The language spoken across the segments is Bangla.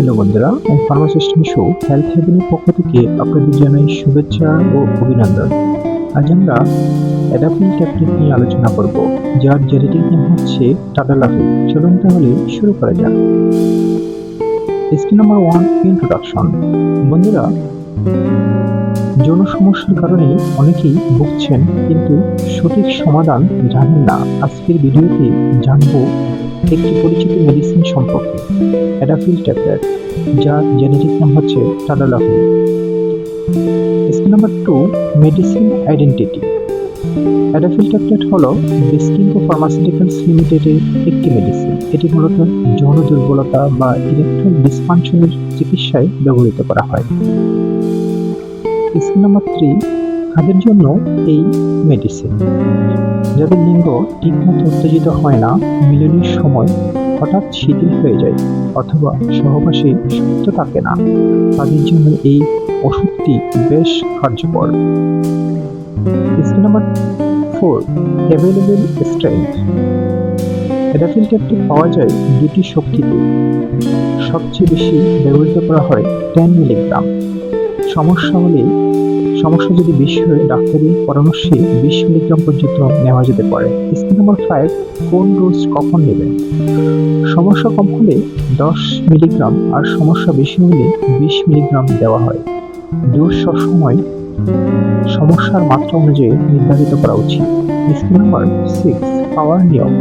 হ্যালো বন্ধুরা, আমি ফার্মাসিস্ট শো হেলথ হেভেনের পক্ষ থেকে আপনাদের জানাই শুভেচ্ছা ও অভিনন্দন। আজ আমরা অ্যাডাপিল ট্যাবলেট নিয়ে আলোচনা করব, যার জেনেটিক নাম হচ্ছে টাটালাফি চলুন তাহলে শুরু করা যাক। স্কিন নাম্বার ওয়ান ইন্ট্রোডাকশন বন্ধুরা যৌন সমস্যার কারণে অনেকেই ভুগছেন, কিন্তু সঠিক সমাধান জানেন না। আজকের ভিডিওতে জানব একটি পরিচিত মেডিসিন সম্পর্কে। অ্যাডাফিল ট্যাবলেট যার জেনেটিক নাম হচ্ছে tadalafil skin number two medicine identity Adafil tablet হলো বিস্কিঙ্কো ফার্মাসিউটিক্যালস লিমিটেডের একটি মেডিসিন এটি মূলত যৌন দুর্বলতা বা ইলেকট্রন ডিসফাংশনের চিকিৎসায় ব্যবহৃত করা হয়। স্কিন নাম্বার থ্রি কাদের জন্য এই মেডিসিন যাদের লিঙ্গ ঠিকমতো উত্তেজিত হয় না, মিলনের সময় হঠাৎ শিথিল হয়ে যায় অথবা সহবাসে সুস্থ থাকে না, তাদের জন্য এই ওষুধটি বেশ কার্যকর। Skin number four available strength Adafil tablet পাওয়া যায় দুটি শক্তিতে। সবচেয়ে বেশি ব্যবহৃত করা হয় টেন মিলিগ্রাম সমস্যা হলে সমস্যা যদি বেশি হয়, ডাক্তারের পরামর্শে বিশ মিলিগ্রাম পর্যন্ত নেওয়া যেতে পারে। স্কিন নাম্বার ফাইভ কোন ডোজ কখন নেবেন? সমস্যা কম হলে দশ মিলিগ্রাম আর সমস্যা বেশি হলে বিশ মিলিগ্রাম দেওয়া হয়। ডোজ সবসময় সমস্যার মাত্রা অনুযায়ী নির্ধারিত করা উচিত। স্কিন নাম্বার সিক্স পাওয়ার নিয়ম।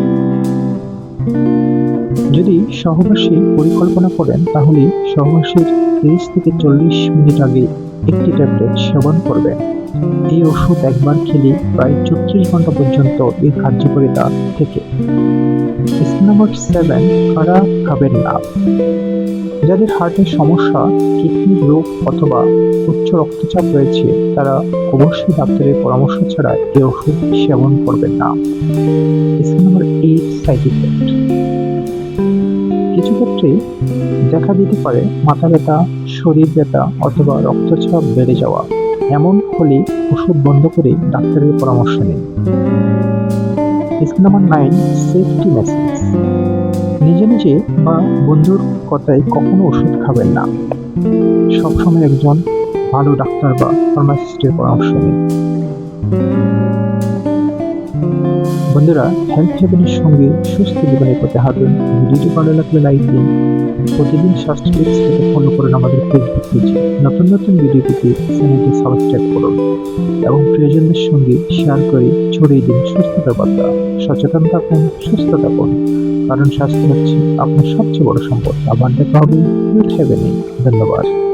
যদি সহবাসী পরিকল্পনা করেন, তাহলে সহবাসীর তিরিশ থেকে চল্লিশ মিনিট আগে একটি ট্যাবলেট সেবন করবেন এই ওষুধ একবার খেলে প্রায় চৌত্রিশ ঘণ্টা পর্যন্ত এর কার্যকারিতা থেকে। নাম্বার সেভেন কারা খাবেন না যাদের হার্টের সমস্যা কিডনির রোগ অথবা উচ্চ রক্তচাপ রয়েছে, তারা অবশ্যই ডাক্তারের পরামর্শ ছাড়া এই ওষুধ সেবন করবেন না। Number eight side effect. কিছু ক্ষেত্রে দেখা দিতে পারে মাথা ব্যথা শরীর ব্যথা অথবা রক্তচাপ বেড়ে যাওয়া, এমন হলে ওষুধ বন্ধ করে ডাক্তারের পরামর্শ নিন। Number nine safety message. নিজে নিজে বা বন্ধুর কথায় কখনো ওষুধ খাবেন না। সবসময় একজন ভালো ডাক্তার বা ফার্মাসিস্টের পরামর্শ নিন। বন্ধুরা, হেলথ হেভেনের সঙ্গে সুস্থ জীবনে পথে হাঁটুন। ভিডিওটি ভালো লাগলে লাইক দিন প্রতিদিন স্বাস্থ্য টিপস পেতে ফলো করুন আমাদের ফেসবুক পেজে নতুন নতুন ভিডিও পেতে চ্যানেলটি সাবস্ক্রাইব করুন এবং প্রিয়জনদের সঙ্গে শেয়ার করে ছড়িয়ে দিন সুস্থতা বার্তা। সচেতন থাকুন, সুস্থ থাকুন। কারণ স্বাস্থ্য হচ্ছে আপনার সবচেয়ে বড় সম্পদ। আবার দেখা হবে হেলথ হেভেনে ধন্যবাদ।